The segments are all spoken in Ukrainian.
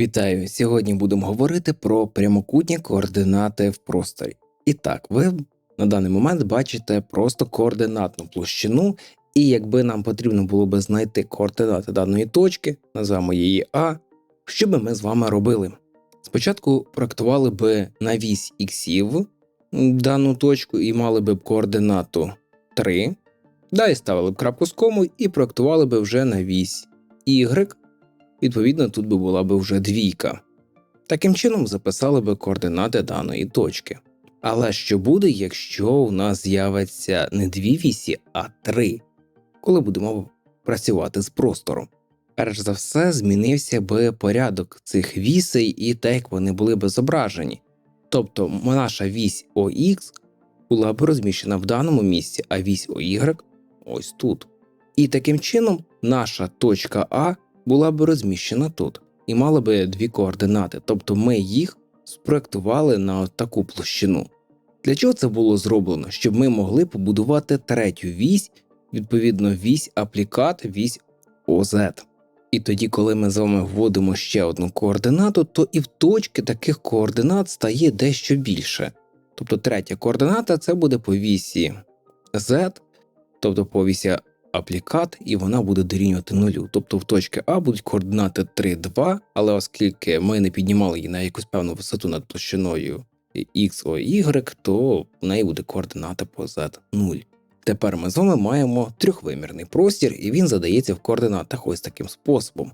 Вітаю! Сьогодні будемо говорити про прямокутні координати в просторі. І так, ви на даний момент бачите просто координатну площину, і якби нам потрібно було би знайти координати даної точки, назвемо її А, що би ми з вами робили? Спочатку проектували би на вісь іксів дану точку і мали б координату 3. Далі ставили б крапку з кому і проектували би вже на вісь Y, відповідно, тут би була б вже двійка. Таким чином записали би координати даної точки. Але що буде, якщо у нас з'явиться не дві вісі, а три, коли будемо працювати з простором? Перш за все, змінився би порядок цих вісей і те, як вони були б зображені. Тобто наша вісь ОХ була б розміщена в даному місці, а вісь ОY ось тут. І таким чином наша точка А була б розміщена тут і мала би дві координати, тобто ми їх спроектували на таку площину. Для чого це було зроблено? Щоб ми могли побудувати третю вісь, відповідно, вісь аплікат, вісь ОЗ. І тоді, коли ми з вами вводимо ще одну координату, то і в точки таких координат стає дещо більше. Тобто третя координата це буде по вісі Z, тобто по вісі аплікат, і вона буде дорівнювати нулю. Тобто в точці А будуть координати 3, 2, але оскільки ми не піднімали її на якусь певну висоту над площиною X, O, Y, то в неї буде координата по Z 0. Тепер ми з вами маємо трьохвимірний простір, і він задається в координатах ось таким способом.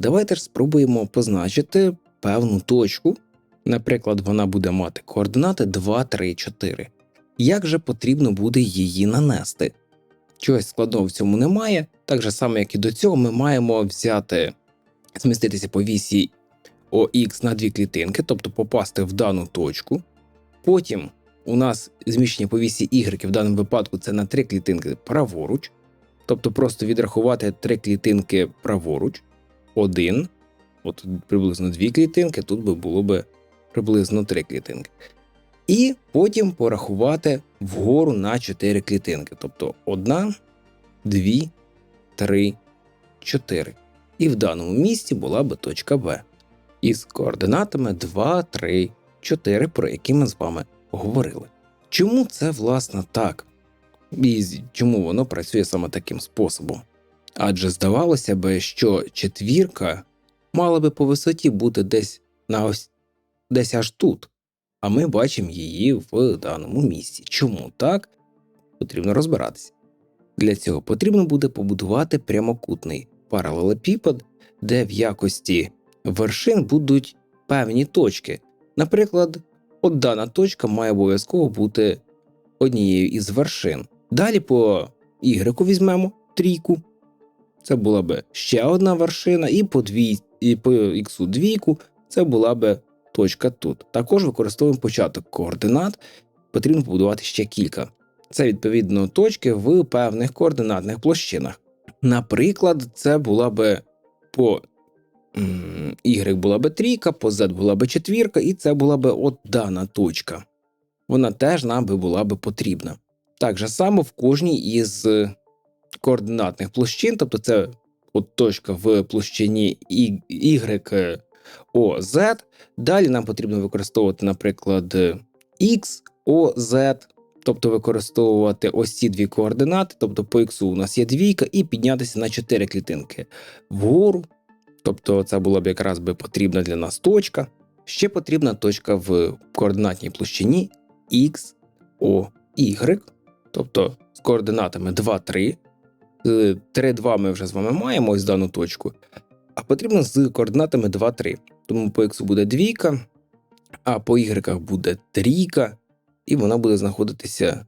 Давайте ж спробуємо позначити певну точку. Наприклад, вона буде мати координати 2, 3, 4. Як же потрібно буде її нанести? Чогось складного в цьому немає. Так же само, як і до цього, ми маємо взяти, зміститися по вісі ОХ на дві клітинки, тобто попасти в дану точку. Потім у нас зміщення по вісі Y в даному випадку це на три клітинки праворуч, тобто просто відрахувати три клітинки праворуч, один, от приблизно дві клітинки, тут би було би приблизно три клітинки. І потім порахувати вгору на 4 клітинки. Тобто 1, 2, 3, 4. І в даному місці була би точка Б. Із координатами 2, 3, 4, про які ми з вами говорили. Чому це власне так? І чому воно працює саме таким способом? Адже здавалося би, що четвірка мала би по висоті бути десь на ось десь аж тут а ми бачимо її в даному місці. Чому так? Потрібно розбиратися. Для цього потрібно буде побудувати прямокутний паралелепіпед, де в якості вершин будуть певні точки. Наприклад, от дана точка має обов'язково бути однією із вершин. Далі по Y візьмемо трійку. Це була би ще одна вершина, і по дві, і по X двійку це була би точка тут. Також використовуємо початок координат, потрібно побудувати ще кілька. Це відповідно точки в певних координатних площинах. Наприклад, це була би по Y була би трійка, по Z була би четвірка, і це була би от дана точка. Вона теж нам би була би потрібна. Так же само в кожній із координатних площин, тобто це от точка в площині Y O, Далі нам потрібно використовувати, наприклад, X, O, Z, тобто використовувати ось ці дві координати, тобто по X у нас є двійка, і піднятися на 4 клітинки вгору. Тобто це була б якраз би потрібна для нас точка. Ще потрібна точка в координатній площині X, O, Y, тобто з координатами 2, 3. 3, 2 ми вже з вами маємо ось дану точку а потрібно з координатами 2, 3. Тому по X буде двійка, а по Y буде трійка, і вона буде знаходитися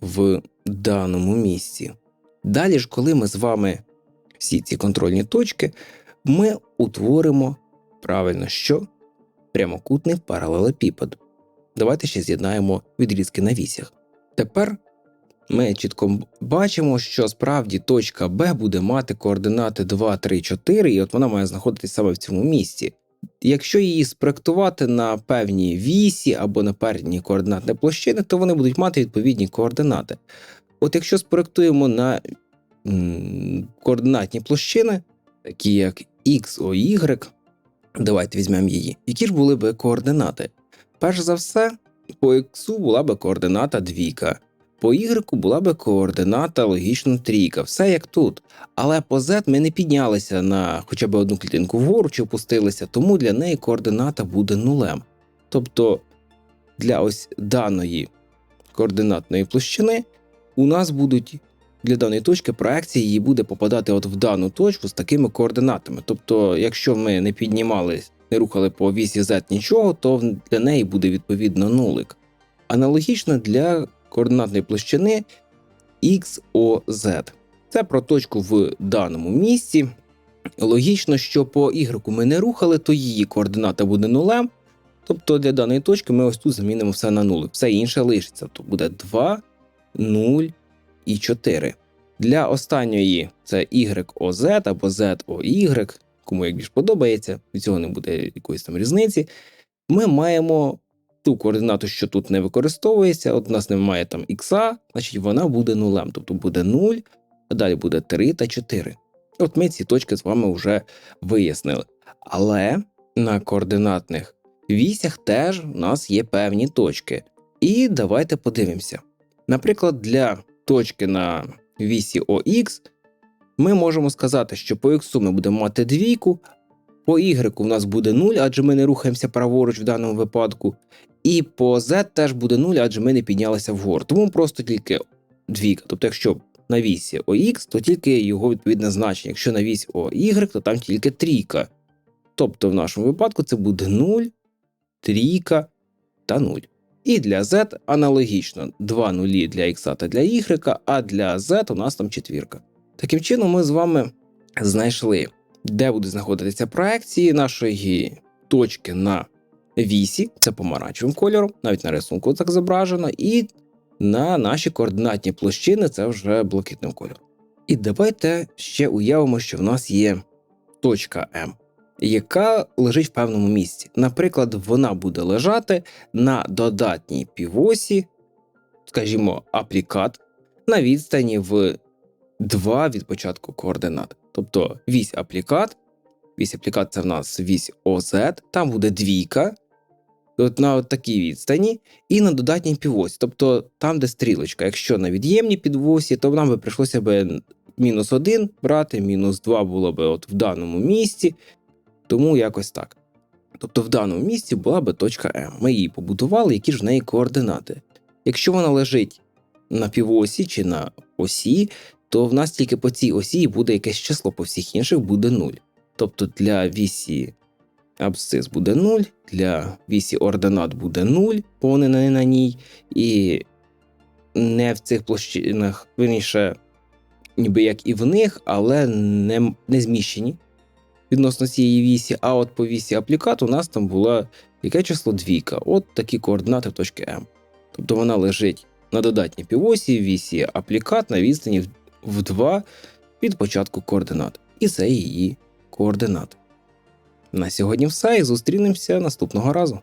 в даному місці. Далі ж, коли ми з вами всі ці контрольні точки, ми утворимо правильно що? Прямокутний паралелепіпед. Давайте ще з'єднаємо відрізки на вісях. Тепер ми чітко бачимо, що справді точка Б буде мати координати 2, 3, 4, і от вона має знаходитися саме в цьому місці. Якщо її спроектувати на певні вісі або на певні координатні площини, то вони будуть мати відповідні координати. От якщо спроектуємо на координатні площини, такі як X, O, Y, Давайте візьмемо її. Які ж були б координати? Перш за все, по X була б координата двійка, по Y була б координата логічно трійка, все як тут. Але по Z ми не піднялися на хоча б одну клітинку вгору чи опустилися, тому для неї координата буде нулем. Тобто для ось даної координатної площини у нас будуть для даної точки проекції її буде попадати от в дану точку з такими координатами. Тобто, якщо ми не піднімались, не рухали по вісі Z нічого, то для неї буде відповідно нулик. Аналогічно для координатної площини XOZ. Це про точку в даному місці. Логічно, що по Y ми не рухали, то її координата буде нулем. Тобто для даної точки ми ось тут замінимо все на нулик. Все інше лишиться. То буде 2, 0 і 4. Для останньої це YOZ або ZOY, кому як більш подобається, від цього не буде якоїсь там різниці. Ми маємо ту координату, що тут не використовується. От у нас немає там х, значить вона буде нулем, тобто буде 0, а далі буде 3 та 4. От ми ці точки з вами вже вияснили. Але на координатних вісях теж у нас є певні точки. І давайте подивимося. Наприклад, для точки на вісі ОХ ми можемо сказати, що по Х ми будемо мати двійку, по Y у нас буде 0, адже ми не рухаємося праворуч в даному випадку. І по Z теж буде 0, адже ми не піднялися вгору. Тому просто тільки двійка. Тобто, якщо на вісі ОХ, то тільки його відповідне значення. Якщо на вісь ОY, то там тільки трійка. Тобто, в нашому випадку це буде 0, трійка та 0. І для Z аналогічно 2 нулі для X та для Y, а для Z у нас там четвірка. Таким чином, ми з вами знайшли, де будуть знаходитися проекції нашої точки на вісі, це помаранчевим кольором, навіть на рисунку так зображено, і на наші координатні площини це вже блакитним кольором. І давайте ще уявимо, що в нас є точка М, яка лежить в певному місці. Наприклад, вона буде лежати на додатній півосі, скажімо, аплікат на відстані в 2 від початку координат. Тобто вісь аплікат, вісь аплікат це в нас вісь ОЗ, там буде двійка, от на от такій відстані, і на додатній півосі, тобто там, де стрілочка. Якщо на від'ємній підвосі, то нам би прийшлося б мінус 1 брати, мінус 2 було б от в даному місці, тому якось так. Тобто в даному місці була би точка М. Ми її побудували, які ж в неї координати. Якщо вона лежить на півосі чи на осі, то в нас тільки по цій осі буде якесь число, по всіх інших буде 0. Тобто для вісі абсцис буде 0, для вісі ординат буде 0, бо вони не на ній, і не в цих площинах, верніше, ніби як і в них, але не, не зміщені відносно цієї вісі. А от по вісі аплікат у нас там була яке число двійка. От такі координати точки М. Тобто вона лежить на додатній півосі вісі аплікат на відстані в 2 від початку координат. І це її координати. На сьогодні все і зустрінемося наступного разу.